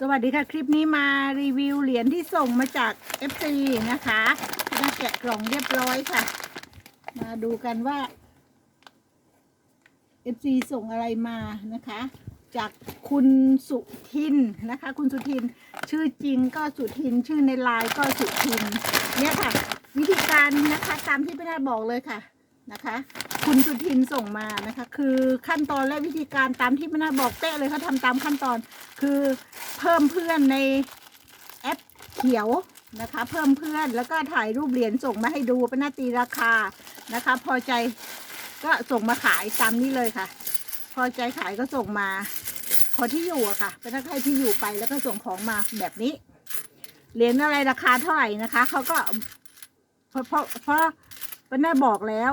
สวัสดีค่ะ คลิปนี้มารีวิวเหรียญที่ส่งมาจาก FC นะคะมาแกะกล่องเรียบร้อยค่ะ มาดูกันว่า FC ส่งอะไรมานะคะ จากคุณสุทินนะคะ คุณสุทินชื่อจริงก็สุทินชื่อในไลน์ก็สุทินเนี่ยค่ะ วิธีการนะคะตามที่พี่นาบอกเลยค่ะนะคะ คุณสุทินส่งมานะคะ คือขั้นตอนและวิธีการตามที่พี่นาบอกเป๊ะเลยเขาทำตามขั้นตอนคือเพิ่มเพื่อนในแอปเขียวนะคะ เพิ่มเพื่อนแล้วก็ถ่ายรูปเหรียญส่งมาให้ดูเป็นหน้าตีราคานะคะ พอใจก็ส่งมาขายตามนี้เลยค่ะ พอใจขายก็ส่งมา ขอที่อยู่อะค่ะ เป็นให้ที่อยู่ไปแล้วก็ส่งของมาแบบนี้เหรียญอะไรราคาเท่าไหร่นะคะเขาก็เพราะเพราะเพราะเป็นได้บอกแล้ว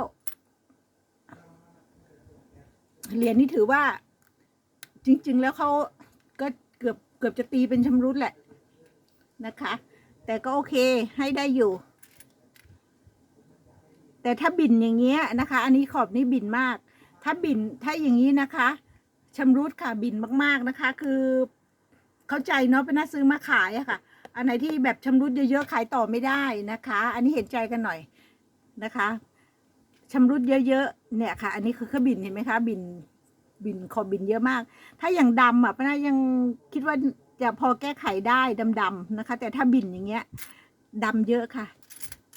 เหรียญนี้ถือว่า จริง ๆ แล้วเขาก็เกือบเกือบจะตีเป็นชำรุดแหละนะคะ แต่ก็โอเคให้ได้อยู่ แต่ถ้าบินอย่างเงี้ยนะคะ อันนี้ขอบนี้บินมาก ถ้าบินถ้าอย่างนี้นะคะชำรุดค่ะบินมากๆนะคะ คือเข้าใจเนาะเป็นน่าซื้อมาขายอะค่ะ อันไหนที่แบบชำรุดเยอะๆขายต่อไม่ได้นะคะ อันนี้เห็นใจกันหน่อยนะคะชำรุดเยอะๆ เนี่ยค่ะ อันนี้คือเครื่องบินเห็นไหมคะ บินบินขอบบินเยอะมาก ถ้าอย่างดำอะป้านายังคิดว่าจะพอแก้ไขได้ดำๆนะคะ แต่ถ้าบินอย่างเงี้ยดำเยอะค่ะ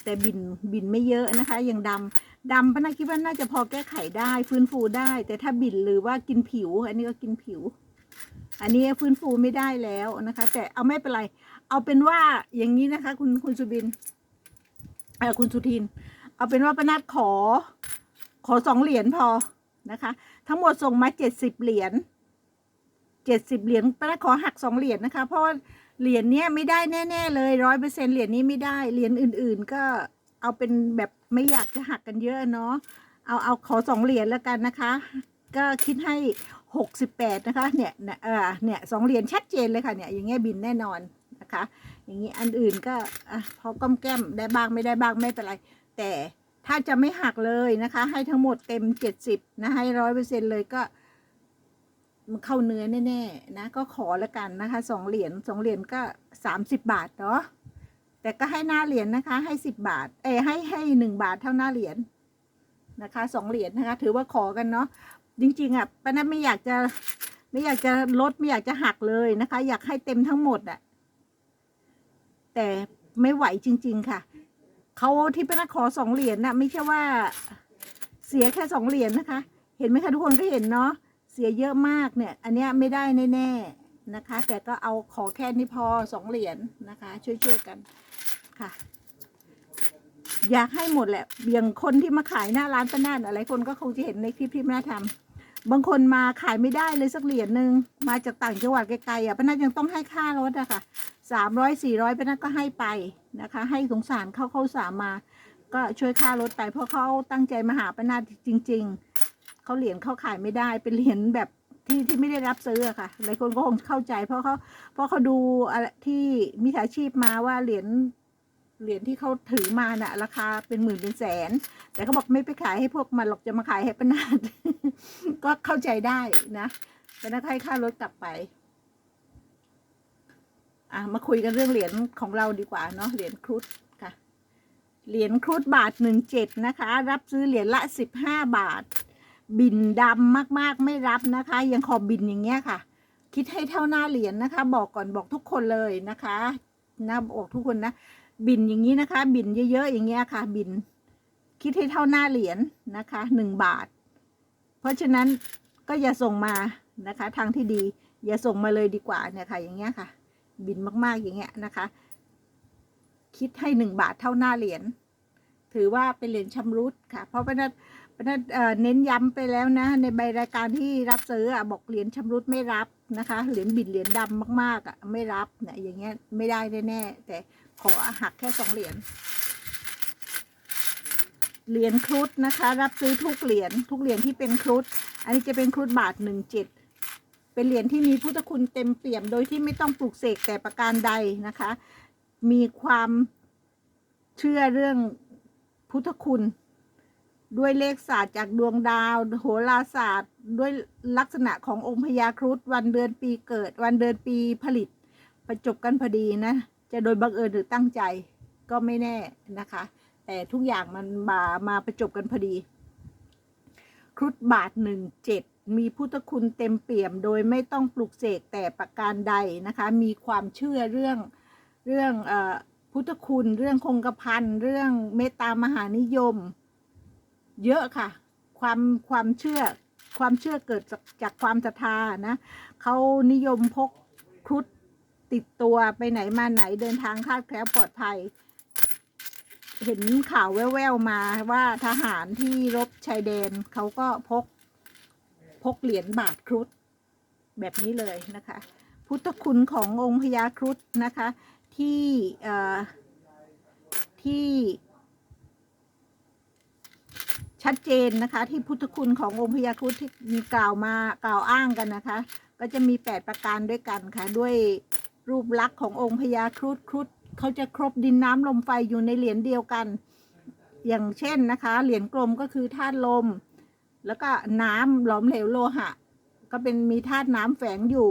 แต่บินบินไม่เยอะนะคะ อย่างดำดำป้านาคิดว่าน่าจะพอแก้ไขได้ฟื้นฟูได้ แต่ถ้าบินหรือว่ากินผิว อันนี้ก็กินผิว อันนี้ฟื้นฟูไม่ได้แล้วนะคะ แต่เอาไม่เป็นไร เอาเป็นว่าอย่างนี้นะคะ คุณคุณสุบินเออคุณสุทิน เอาเป็นว่าป้านาขอ ขอสองเหรียญพอนะคะ ทั้งหมดส่งมาเจ็ดสิบเหรียญเจ็ดสิบเหรียญป้าขอหักสองเหรียญนะคะ เพราะว่าเหรียญเนี้ยไม่ได้แน่ ๆ เลยร้อยเปอร์เซ็นเหรียญนี้ไม่ได้ เหรียญอื่น ๆ ก็เอาเป็นแบบไม่อยากจะหักกันเยอะเนาะ เอาเอาขอสองเหรียญแล้วกันนะคะ ก็คิดให้หกสิบแปดนะคะ เนี่ยเนี่ยเออเนี่ยสองเหรียญชัดเจนเลยค่ะเนี่ยอย่างเงี้ยบินแน่นอนนะคะ อย่างนี้อันอื่นก็อะพอก้มแก้มได้บ้างไม่ได้บ้างไม่เป็นไร แต่ ถ้าจะไม่หักเลยนะคะ ให้ทั้งหมดเต็มเจ็ดสิบนะให้ร้อยเปอร์เซ็นเลยก็มันเข้าเนื้อแน่ๆนะก็ขอแล้วกันนะคะสองเหรียญสองเหรียญก็สามสิบบาทเนาะแต่ก็ให้หน้าเหรียญนะคะ ให้สิบบาท เอ้ให้ให้หนึ่งบาทเท่าหน้าเหรียญนะคะสองเหรียญนะคะ ถือว่าขอกันเนาะจริงๆอะป้านัทไม่อยากจะไม่อยากจะลดไม่อยากจะหักเลยนะคะ อยากให้เต็มทั้งหมดอะแต่ไม่ไหวจริง ๆ ค่ะ เขาที่ป้านัทขอสองเหรียญน่ะ ไม่ใช่ว่าเสียแค่สองเหรียญนะคะ เห็นไหมคะทุกคนก็เห็นเนาะเสียเยอะมากเนี่ย อันเนี้ยไม่ได้แน่ๆนะคะ แต่ก็เอาขอแค่นี้พอสองเหรียญนะคะ ช่วยๆกันค่ะ อยากให้หมดแหละอย่างคนที่มาขายหน้าร้านป้านาดอะไรคนก็คงจะเห็นในคลิปที่ป้านาทำบางคนมาขายไม่ได้เลยสักเหรียญหนึ่งมาจากต่างจังหวัดไกลๆอะป้านาดยังต้องให้ค่ารถอะค่ะสามร้อยสี่ร้อยป้านาดก็ให้ไป นะคะ ให้สงสารเขาเขาสามมา ก็ช่วยค่ารถไปเพราะเขาตั้งใจมาหาป้านาจริง ๆเขาเหรียญเขาขายไม่ได้เป็นเหรียญแบบที่ที่ไม่ได้รับซื้อค่ะหลายคนก็คงเข้าใจ เพราะเขาเพราะเขาดูอะไรที่มิจฉาชีพมาว่าเหรียญเหรียญที่เขาถือมาน่ะ ราคาเป็นหมื่นเป็นแสน แต่เขาบอกไม่ไปขายให้พวกมันหรอกจะมาขายให้ปานาดก็เข้าใจได้นะปานาดให้ค่ารถกลับไป อะมาคุยกันเรื่องเหรียญของเราดีกว่าเนาะเหรียญครุฑค่ะ เหรียญครุฑบาทหนึ่งเจ็ดนะคะ รับซื้อเหรียญละสิบห้าบาท บินดำมากๆไม่รับนะคะ ยังขอบินอย่างเงี้ยค่ะ คิดให้เท่าหน้าเหรียญนะคะ บอกก่อนบอกทุกคนเลยนะคะนะบอกทุกคนนะ บินอย่างนี้นะคะ บินเยอะๆอย่างเงี้ยค่ะ บิน คิดให้เท่าหน้าเหรียญนะคะหนึ่งบาท เพราะฉะนั้นก็อย่าส่งมานะคะ ทางที่ดี อย่าส่งมาเลยดีกว่าเนี่ยค่ะอย่างเงี้ยค่ะ บินมากๆอย่างเงี้ยนะคะ คิดให้หนึ่งบาทเท่าหน้าเหรียญถือว่าเป็นเหรียญชำรุดค่ะ เพราะเพรานั้นเพนั้นเอ่อเน้นย้ำไปแล้วนะ ในใบรายการที่รับซื้ออะบอกเหรียญชำรุดไม่รับนะคะเหรียญบินเหรียญดำมากๆอะไม่รับเนี่ยอย่างเงี้ยไม่ได้แน่ๆแต่ขอหักแค่สองเหรียญเหรียญครุฑนะคะ รับซื้อทุกเหรียญทุกเหรียญที่เป็นครุฑอันนี้จะเป็นครุฑบาทหนึ่งเจ็ด เป็นเหรียญที่มีพุทธคุณเต็มเปี่ยมโดยที่ไม่ต้องปลูกเสกแต่ประการใดนะคะ มีความเชื่อเรื่องพุทธคุณ ด้วยเลขศาสตร์จากดวงดาว โหราศาสตร์ ด้วยลักษณะขององค์พญาครุฑวันเดือนปีเกิด วันเดือนปีผลิตประจบกันพอดีนะ จะโดยบังเอิญหรือตั้งใจก็ไม่แน่นะคะ แต่ทุกอย่างมันมามาประจบกันพอดี ครุฑบาทหนึ่งเจ็ด มีพุทธคุณเต็มเปี่ยม โดยไม่ต้องปลุกเสกแต่ประการใดนะคะ มีความเชื่อเรื่องเรื่องอพุทธคุณเรื่องคงกระพันเรื่องเมตตามหานิยม เยอะค่ะ ความความเชื่อความเชื่อเกิดจากจากความศรัทธานะเขานิยมพกครุฑติดตัวไปไหนมาไหนเดินทางคาดแคล้วปลอดภัย เห็นข่าวแว่วๆมาว่าทหารที่รบชายแดนเขาก็พก พกเหรียญบาทครุฑแบบนี้เลยนะคะ พุทธคุณขององค์พญาครุฑนะคะ ที่ที่ชัดเจนนะคะ ที่พุทธคุณขององค์พญาครุฑที่มีกล่าวมากล่าวอ้างกันนะคะ ก็จะมีแปดประการด้วยกันค่ะ ด้วยรูปลักษณ์ขององค์พญาครุฑครุฑเขาจะครบดินน้ำลมไฟอยู่ในเหรียญเดียวกัน อย่างเช่นนะคะ เหรียญกลมก็คือธาตุลม แล้วก็น้ำหลอมเหลวโลหะ ก็เป็นมีธาตุน้ำแฝงอยู่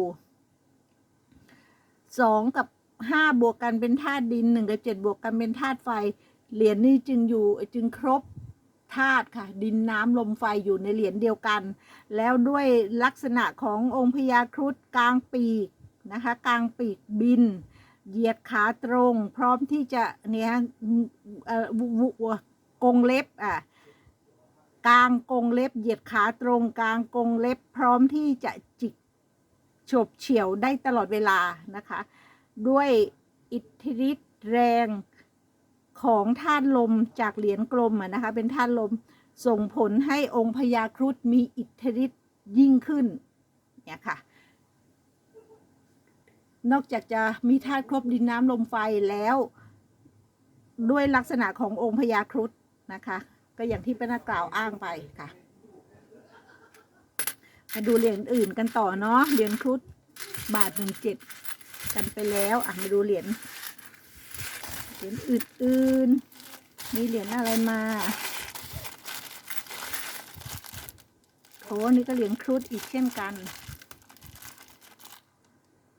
สองกับห้าบวกกันเป็นธาตุดินหนึ่งกับเจ็ดบวกกันเป็นธาตุไฟ เหรียญนี้จึงอยู่จึงครบธาตุค่ะ ดินน้ำลมไฟอยู่ในเหรียญเดียวกัน แล้วด้วยลักษณะขององค์พญาครุฑกลางปีกนะคะ กลางปีกบิน เหยียดขาตรง พร้อมที่จะเนี่ยเอ่อวุวุวกงเล็บอะ กลางกงเล็บเหยียดขาตรงกลางกงเล็บ พร้อมที่จะจิกฉบเฉี่ยวได้ตลอดเวลานะคะ ด้วยอิทธิฤทธิ์แรงของธาตุลมจากเหรียญกลมอะนะคะ เป็นธาตุลมส่งผลให้องค์พญาครุฑมีอิทธิฤทธิ์ยิ่งขึ้นเนี่ยค่ะ นอกจากจะมีธาตุครบดินน้ำลมไฟแล้ว ด้วยลักษณะขององค์พญาครุฑนะคะ ก็อย่างที่เป็นกล่าวอ้างไปค่ะ มาดูเหรียญอื่นกันต่อเนาะเหรียญครุฑบาทหนึ่งเจ็ดกันไปแล้วอะมาดูเหรียญเหรียญอื่นๆมีเหรียญอะไรมาโอ้นี่ก็เหรียญครุฑอีกเช่นกัน